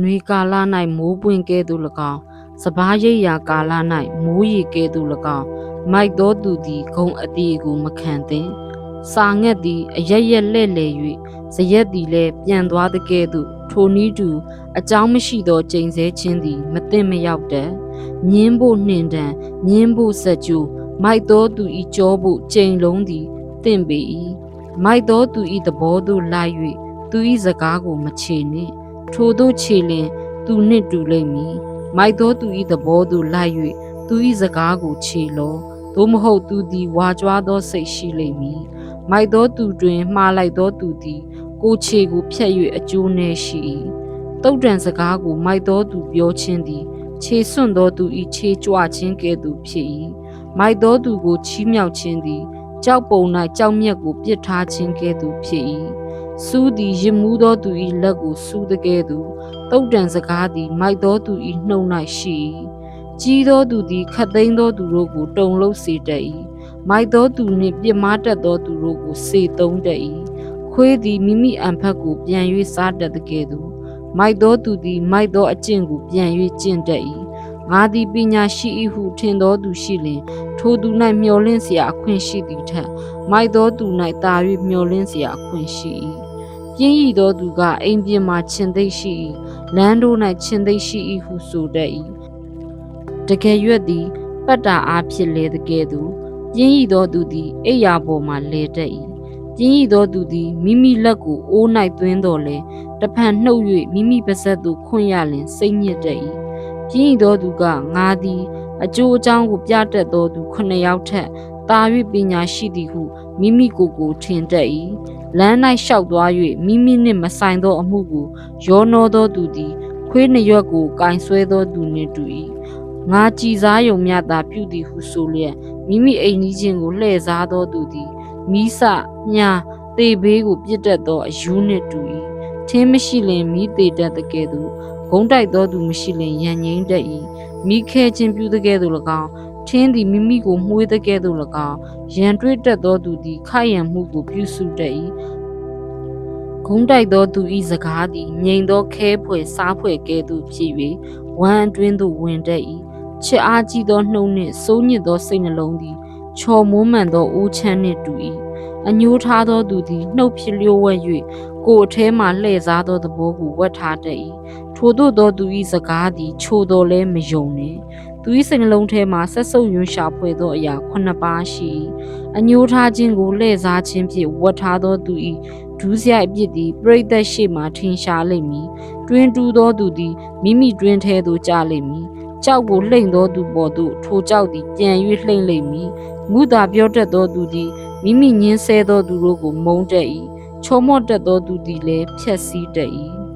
နွေကာလ၌မိုးပွင့်ကဲ့သို့၎င်းစပားရိပ်ရာကာလ၌မိုးရေကဲ့သို့၎င်းမိုက်သောသူသည်ဂုံအတီကိုမခံသင်စာငက်သည်အရက်ရက်လှဲ့လေ၍ဇရက်သည်လည်းပြန်သွားတဲ့ကဲ့သို့ထိုနည်းတူအကြောင်းမရှိသောကြိမ်ဆဲခြင်းသည်မသိမရောက်တတ်မြင်းဖို့နှင်တံမြင်းဖို့ဆက်ကြိုမိုက်သောသူဤကြောဖို့ကြိမ်လုံးသည်တင့်ပေ၏မိုက်သောသူဤသဘောသို့လိုက်၍သူဤစကားကိုမချေနှင့် ထိုသို့ချေလျင်သူနှင့်တူလိမ့်မည်မိုက်သောသူဤသဘောသို့လိုက်၍သူဤစကားကိုချေလောသို့မဟုတ်သူသည်ဝါကြွားသောစိတ်ရှိလိမ့်မည်မိုက်သောသူတွင်မှားလိုက်သောသူသည် ကိုယ်ခြေကိုဖြတ်၍အကျိုးနည်းရှိ၏တုတ်တန်စကားကိုမိုက်သောသူပြောခြင်းသည် ခြေစွန့်သောသူဤခြေကြွခြင်းကဲ့သို့ဖြစ်၏မိုက်သောသူကိုချီးမြှောက်ခြင်းသည်ကြောက်ပုံ၌ကြောက်မြက်ကိုပြစ်ထားခြင်းကဲ့သို့ဖြစ်၏ စူးသည်ရစ်မှုသောသူ၏လက်ကိုစူးတကဲ့သို့တုတ်တန်စကားသည်မိုက်သောသူ၏နှုတ်၌ရှိ၏ကြီးသောသူသည်ခတ်သိမ်းသောသူတို့ကိုတုံလုံးစေတတ်၏မိုက်သောသူနှင့်ပြစ်မှားတတ်သောသူတို့ကိုစေသုံးတတ်၏ခွေးသည်မိမိအံဖက်ကိုပြန်၍စားတတ်တကဲ့သို့မိုက်သောသူသည်မိုက်သောအကျင့်ကိုပြန်၍ကျင့်တတ်၏ငါသည်ပညာရှိ၏ဟုထင်သောသူရှိလျင် ထိုသူ၌မျောလင့်เสียအခွင့်ရှိသည်ထက်မိုက်သောသူ၌တာ၍မျောလင့်เสียအခွင့်ရှိ၏ ပြင်းရည်သောသူကအိမ်ပြင်မှခြင်သိပ်ရှိ၏လမ်းတို့၌ခြင်သိပ်ရှိ၏ဟုဆိုတတ်၏တကယ်ရွက်သည်ပတ်တာအားဖြစ်လေတကယ်သူပြင်းရည်သောသူသည်အိယာပေါ်မှလဲတတ်၏ပြင်းရည်သောသူသည်မိမိလက်ကိုအိုး၌သွင်းတော်လဲတဖန်နှုတ်၍မိမိပါးစပ်သို့ခွင့်ရလင်စိတ်ညစ်တတ်၏ပြင်းရည်သောသူကငါသည်အကျိုးအကြောင်းကိုပြတတ်သောသူခုနှစ်ယောက်ထက် တာ၍ပညာရှိသည်ဟုမိမိကိုယ်ကိုထင်တတ်၏လမ်း၌လျှောက်သွား၍မိမိနှင့်မဆိုင်သောအမှုကိုရောနှောသောသူသည်ခွေးနှစ်ရွက်ကိုကင်ဆွဲသောသူနှင့်တူ၏ငါကြည်စားယုံမြတာပြုသည်ဟုဆိုလျက်မိမိအိမ်ကြီးချင်းကိုလှည့်စားသောသူသည်မိစမြာတေဘေးကိုပြစ်တတ်သောအယူနှင့်တူ၏ထင်းမရှိလင်မိသေးတတ်တဲ့ကဲ့သို့ဂုံးတိုက်သောသူမရှိလင်ရန်ငိမ့်တတ်၏မိခဲခြင်းပြုတဲ့ကဲ့သို့၎င်း ထင်းသည်မိမိကိုမှုေးတဲ့ကဲ့သို့၎င်းရန်တွေးတတ်သောသူသည်ခိုက်ရန်မှုကိုပြုစုတတ်၏ဂုံးတိုက်သောသူ၏စကားသည်ငြိမ်သောခဲဖွယ်စားဖွယ်ကဲ့သို့ဖြစ်၍ဝမ်းအတွင်းသို့ဝင်တတ်၏ချစ်အားကြီးသောနှုတ်နှင့်စိုးညစ်သောစိတ်နှလုံးသည်ချော်မွမ်းမှန်သောအိုးချမ်းနှင့်တူ၏အညိုးထားသောသူသည်နှုတ်ဖြစ်လျို့ဝှက်၍ကိုယ်အထဲမှလှည့်စားသောသဘောကိုဝတ်ထားတတ်၏ထို့သောသောသူ၏စကားသည်ချိုတော်လဲမယုံနှင့် သူ၏စိတ်နှလုံးထဲမှဆက်ဆုပ်ယွန်းရှာဖွေသောအရာခုနှစ်ပါးရှိ၏အညိုးထားခြင်းကိုလှည့်စားခြင်းဖြင့်ဝတ်ထားသောသူ၏ဒူးစရိုက်အပြစ်သည်ပြိတ္တရှိမှထင်ရှားလိမ့်မည်တွင်တူသောသူသည်မိမိတွင်ထဲသို့ကျလိမ့်မည်ကြောက်ကိုလှိမ့်သောသူပေါ်သို့ထိုကြောက်သည်ပြန်၍လှိမ့်လိမ့်မည်မူသာပြောတတ်သောသူသည်မိမိညင်းဆဲသောသူတို့ကိုမုန်းတတ်၏ချုံမော့တတ်သောသူသည်လည်းဖြက်စီးတတ်၏